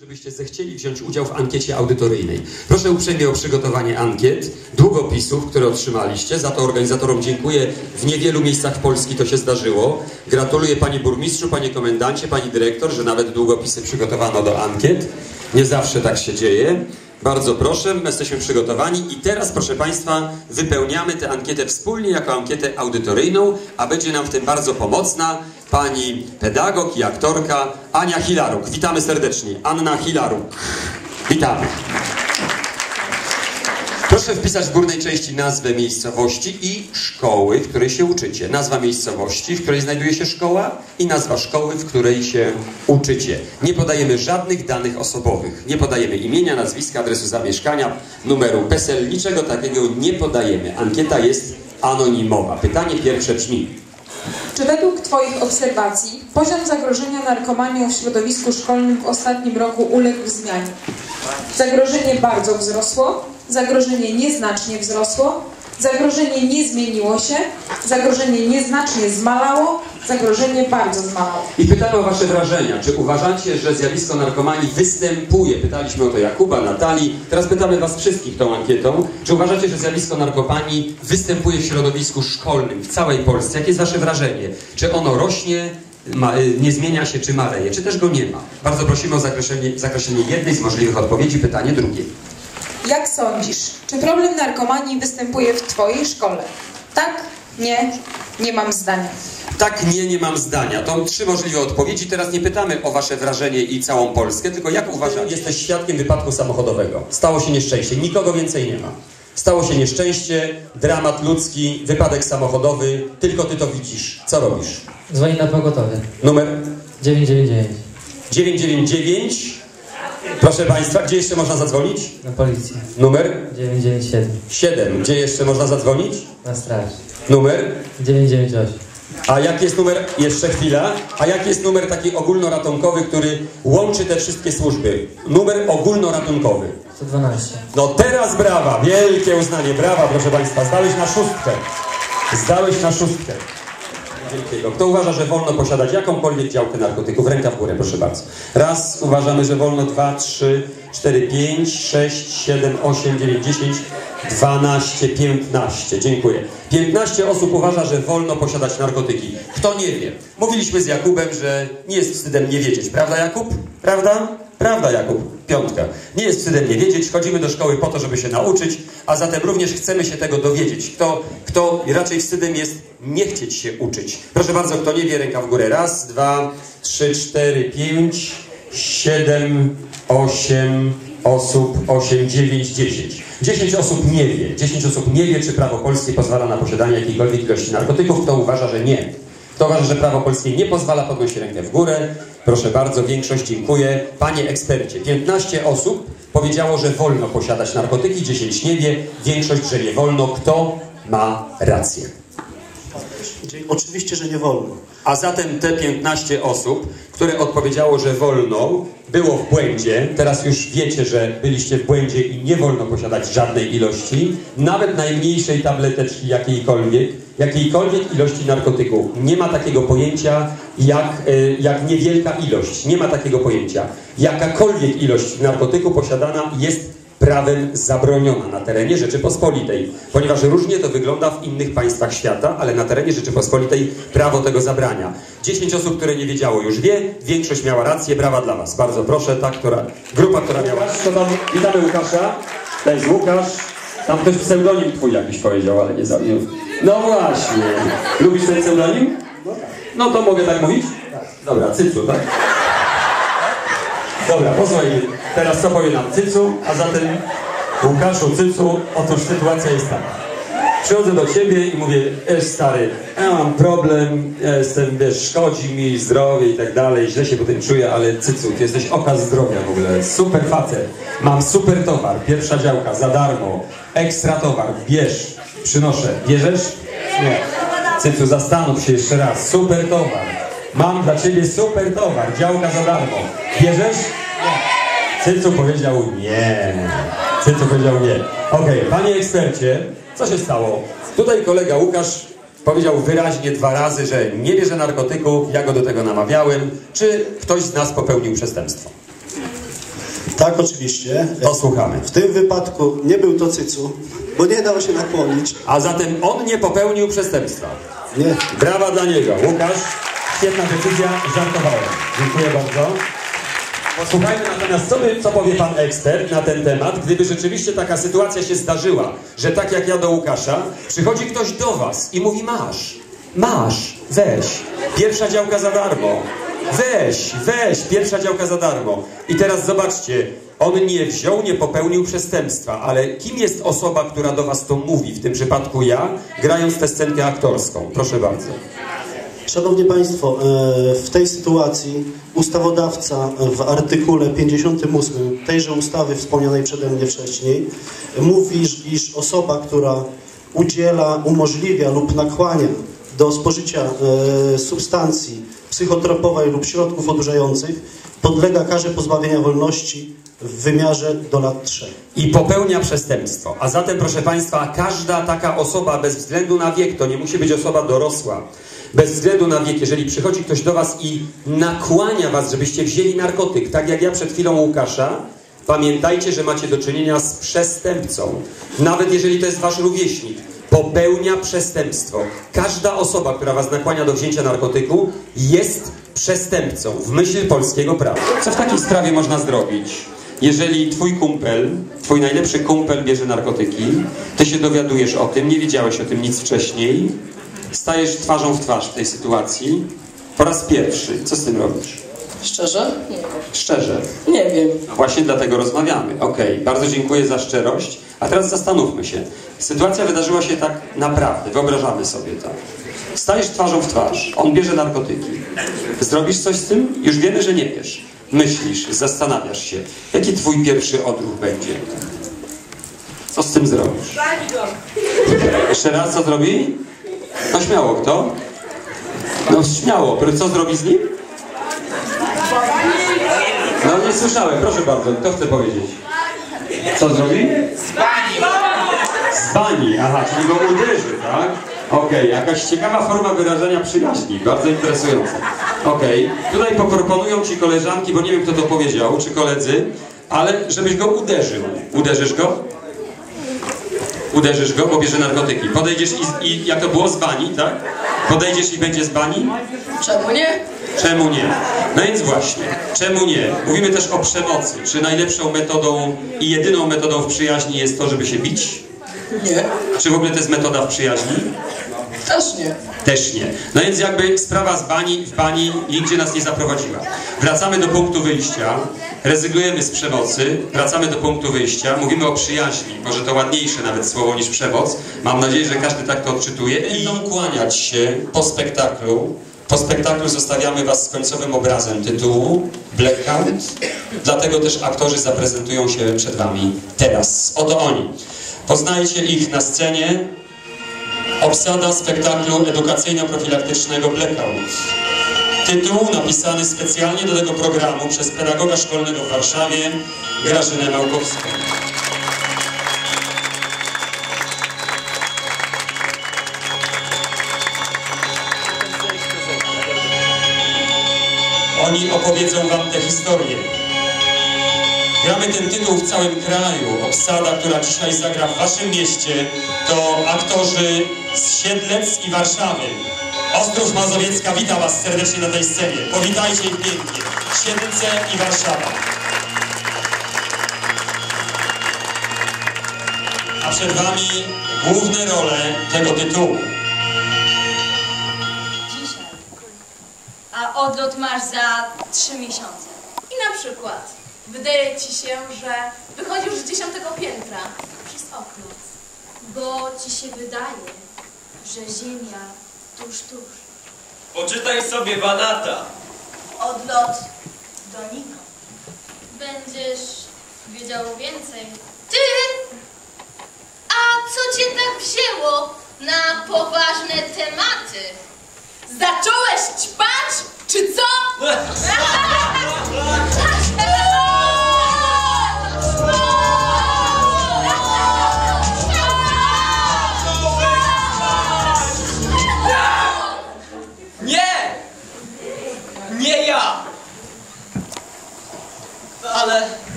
żebyście zechcieli wziąć udział w ankiecie audytoryjnej. Proszę uprzejmie o przygotowanie ankiet, długopisów, które otrzymaliście. Za to organizatorom dziękuję. W niewielu miejscach Polski to się zdarzyło. Gratuluję Panie Burmistrzu, Panie Komendancie, Pani Dyrektor, że nawet długopisy przygotowano do ankiet. Nie zawsze tak się dzieje. Bardzo proszę, my jesteśmy przygotowani i teraz, proszę Państwa, wypełniamy tę ankietę wspólnie jako ankietę audytoryjną, a będzie nam w tym bardzo pomocna pani pedagog i aktorka Ania Hilaruk. Witamy serdecznie. Anna Hilaruk. Witamy. Proszę wpisać w górnej części nazwę miejscowości i szkoły, w której się uczycie. Nazwa miejscowości, w której znajduje się szkoła i nazwa szkoły, w której się uczycie. Nie podajemy żadnych danych osobowych. Nie podajemy imienia, nazwiska, adresu zamieszkania, numeru PESEL, niczego takiego nie podajemy. Ankieta jest anonimowa. Pytanie pierwsze brzmi. Czy według Twoich obserwacji poziom zagrożenia narkomanią w środowisku szkolnym w ostatnim roku uległ zmianie? Zagrożenie bardzo wzrosło, zagrożenie nieznacznie wzrosło, zagrożenie nie zmieniło się, zagrożenie nieznacznie zmalało, zagrożenie bardzo zmalało. I pytamy o Wasze wrażenia. Czy uważacie, że zjawisko narkomanii występuje? Pytaliśmy o to Jakuba, Natalii. Teraz pytamy Was wszystkich tą ankietą. Czy uważacie, że zjawisko narkomanii występuje w środowisku szkolnym w całej Polsce? Jakie jest Wasze wrażenie? Czy ono rośnie, ma, y, nie zmienia się, czy maleje? Czy też go nie ma? Bardzo prosimy o zakreślenie, zakreślenie jednej z możliwych odpowiedzi. Pytanie drugie. Jak sądzisz, czy problem narkomanii występuje w Twojej szkole? Tak? Nie? Nie mam zdania. Tak, nie, nie mam zdania. To trzy możliwe odpowiedzi. Teraz nie pytamy o Wasze wrażenie i całą Polskę, tylko jak uważacie? Jesteś świadkiem wypadku samochodowego. Stało się nieszczęście. Nikogo więcej nie ma. Stało się nieszczęście, dramat ludzki, wypadek samochodowy. Tylko Ty to widzisz. Co robisz? Dzwoni na pogotowie. Numer 999 999. Proszę Państwa, gdzie jeszcze można zadzwonić? na policję. Numer 997 7. Gdzie jeszcze można zadzwonić? na straż. Numer 998 A jaki jest numer, jeszcze chwila, a jaki jest numer taki ogólnoratunkowy, który łączy te wszystkie służby? Numer ogólnoratunkowy. 112 No teraz brawa, wielkie uznanie, brawa proszę Państwa, zdałeś na szóstkę. Zdałeś na szóstkę. Wielkiego. Kto uważa, że wolno posiadać jakąkolwiek działkę narkotyków? Ręka w górę, proszę bardzo. Raz, uważamy, że wolno, dwa, trzy, cztery, pięć, sześć, siedem, osiem, dziewięć, dziesięć, dwanaście, piętnaście. Dziękuję. Piętnaście osób uważa, że wolno posiadać narkotyki. Kto nie wie? Mówiliśmy z Jakubem, że nie jest wstydem nie wiedzieć. Prawda, Jakub? Prawda? Prawda, Jakub? Piątka. Nie jest wstydem nie wiedzieć, chodzimy do szkoły po to, żeby się nauczyć, a zatem również chcemy się tego dowiedzieć. Kto, kto raczej wstydem jest nie chcieć się uczyć. Proszę bardzo, kto nie wie, ręka w górę. Raz, dwa, trzy, cztery, pięć, siedem, osiem osób, osiem, dziewięć, dziesięć. Dziesięć osób nie wie. Dziesięć osób nie wie, czy prawo polskie pozwala na posiadanie jakiejkolwiek ilości narkotyków. Kto uważa, że nie. Kto że prawo polskie nie pozwala, podnosi rękę w górę. Proszę bardzo, większość dziękuję. Panie ekspercie, 15 osób powiedziało, że wolno posiadać narkotyki, 10 nie wie, większość, że nie wolno. Kto ma rację? Oczywiście, że nie wolno. A zatem te 15 osób, które odpowiedziało, że wolno, było w błędzie. Teraz już wiecie, że byliście w błędzie i nie wolno posiadać żadnej ilości, nawet najmniejszej tableteczki jakiejkolwiek, jakiejkolwiek ilości narkotyku. Nie ma takiego pojęcia jak, y, jak niewielka ilość. Nie ma takiego pojęcia. Jakakolwiek ilość narkotyku posiadana jest prawem zabroniona na terenie Rzeczypospolitej, ponieważ różnie to wygląda w innych państwach świata, ale na terenie Rzeczypospolitej prawo tego zabrania. 10 osób, które nie wiedziało już wie, większość miała rację, brawa dla Was. Bardzo proszę, ta, która, grupa, która miała... To tam, witamy Łukasza, to jest Łukasz, tam ktoś pseudonim Twój jakiś powiedział, ale nie zabił. No właśnie, lubisz ten pseudonim? No to mogę tak mówić? Dobra, Cycu, tak? Dobra, posłuchaj, teraz co powie nam Cycu, a zatem Łukaszu, Cycu, otóż sytuacja jest taka. Przychodzę do ciebie i mówię, esz stary, ja mam problem, ja jestem, wiesz, szkodzi mi zdrowie i tak dalej, źle się po tym czuję, ale Cycu, ty jesteś okaz zdrowia w ogóle, super facet, mam super towar, pierwsza działka, za darmo, ekstra towar, bierz, przynoszę, bierzesz? Nie. Cycu, zastanów się jeszcze raz, super towar, mam dla ciebie super towar, działka za darmo, bierzesz? Cycu powiedział nie. Cycu powiedział nie. Okej, panie ekspercie, co się stało? Tutaj kolega Łukasz powiedział wyraźnie dwa razy, że nie bierze narkotyków, ja go do tego namawiałem. Czy ktoś z nas popełnił przestępstwo? Tak, oczywiście. To słuchamy. W tym wypadku nie był to cycu, bo nie dał się nakłonić. A zatem on nie popełnił przestępstwa. Nie. Brawa dla niego. Łukasz, świetna decyzja, żartowałem. Dziękuję bardzo. Posłuchajmy natomiast, co, by, co powie pan ekspert na ten temat, gdyby rzeczywiście taka sytuacja się zdarzyła, że tak jak ja do Łukasza, przychodzi ktoś do was i mówi masz, masz, weź, pierwsza działka za darmo, weź, weź, pierwsza działka za darmo. I teraz zobaczcie, on nie wziął, nie popełnił przestępstwa, ale kim jest osoba, która do was to mówi, w tym przypadku ja, grając tę scenkę aktorską? Proszę bardzo. Szanowni Państwo, e, w tej sytuacji ustawodawca w artykule 58 tejże ustawy wspomnianej przeze mnie wcześniej mówi, iż- iż osoba, która udziela, umożliwia lub nakłania do spożycia e, substancji psychotropowej lub środków odurzających podlega karze pozbawienia wolności w wymiarze do lat 3. i popełnia przestępstwo. A zatem, proszę Państwa, każda taka osoba, bez względu na wiek, to nie musi być osoba dorosła, bez względu na wiek, jeżeli przychodzi ktoś do Was i nakłania Was, żebyście wzięli narkotyk, tak jak ja przed chwilą Łukasza, pamiętajcie, że macie do czynienia z przestępcą. Nawet jeżeli to jest Wasz rówieśnik, popełnia przestępstwo. Każda osoba, która Was nakłania do wzięcia narkotyku, jest przestępcą w myśl polskiego prawa. Co w takiej sprawie można zrobić? Jeżeli twój kumpel, twój najlepszy kumpel bierze narkotyki, ty się dowiadujesz o tym, nie wiedziałeś o tym nic wcześniej, stajesz twarzą w twarz w tej sytuacji po raz pierwszy. Co z tym robisz? Szczerze? Nie. Szczerze. Nie wiem. No Właśnie dlatego rozmawiamy. Okej, bardzo dziękuję za szczerość. A teraz zastanówmy się. Sytuacja wydarzyła się tak naprawdę. Wyobrażamy sobie to. Stajesz twarzą w twarz. On bierze narkotyki. Zrobisz coś z tym? Już wiemy, że nie wiesz. Myślisz, zastanawiasz się. Jaki twój pierwszy odruch będzie? Co z tym zrobisz? Jeszcze raz, co zrobi? No śmiało, kto? No śmiało. Co zrobi z nim? No nie słyszałem, proszę bardzo, kto chce powiedzieć? Co zrobi? Z bani! Z bani, aha, czyli go uderzy, tak? Okej, jakaś ciekawa forma wyrażenia przyjaźni, bardzo interesująca. Okej, tutaj poproponują ci koleżanki, bo nie wiem kto to powiedział, czy koledzy, ale żebyś go uderzył. Uderzysz go? Uderzysz go, bo bierze narkotyki. Podejdziesz i, i jak to było z bani, tak? Podejdziesz i będzie z bani? Czemu nie? Czemu nie? No więc właśnie, czemu nie? Mówimy też o przemocy. Czy najlepszą metodą i jedyną metodą w przyjaźni jest to, żeby się bić? Nie. Czy w ogóle to jest metoda w przyjaźni? Też nie. Też nie. No więc jakby sprawa z bani w bani nigdzie nas nie zaprowadziła. Wracamy do punktu wyjścia, rezygnujemy z przemocy, wracamy do punktu wyjścia, mówimy o przyjaźni, może to ładniejsze nawet słowo niż przemoc. Mam nadzieję, że każdy tak to odczytuje. I kłaniać się po spektaklu. Po spektaklu zostawiamy Was z końcowym obrazem tytułu Blackout. Dlatego też aktorzy zaprezentują się przed Wami teraz. Oto oni. Poznajcie ich na scenie. Obsada spektaklu edukacyjno-profilaktycznego Blackout. Tytuł napisany specjalnie do tego programu przez pedagoga szkolnego w Warszawie Grażynę Małkowską. Oni opowiedzą wam tę historię. Gramy ten tytuł w całym kraju. Obsada, która dzisiaj zagra w waszym mieście, to aktorzy z Siedlec i Warszawy. Ostrów Mazowiecka wita was serdecznie na tej scenie. Powitajcie ich pięknie. Siedlce i Warszawa. A przed wami główne role tego tytułu. dzisiaj, a odlot masz za trzy miesiące. I na przykład wydaje ci się, że wychodzisz z dziesiątego piętra przez okno, bo ci się wydaje, że ziemia tuż, tuż. Poczytaj sobie Banata. Odlot donikąd. Będziesz wiedział więcej. Ty! A co cię tak wzięło na poważne tematy? Zacząłeś ćpać, czy co?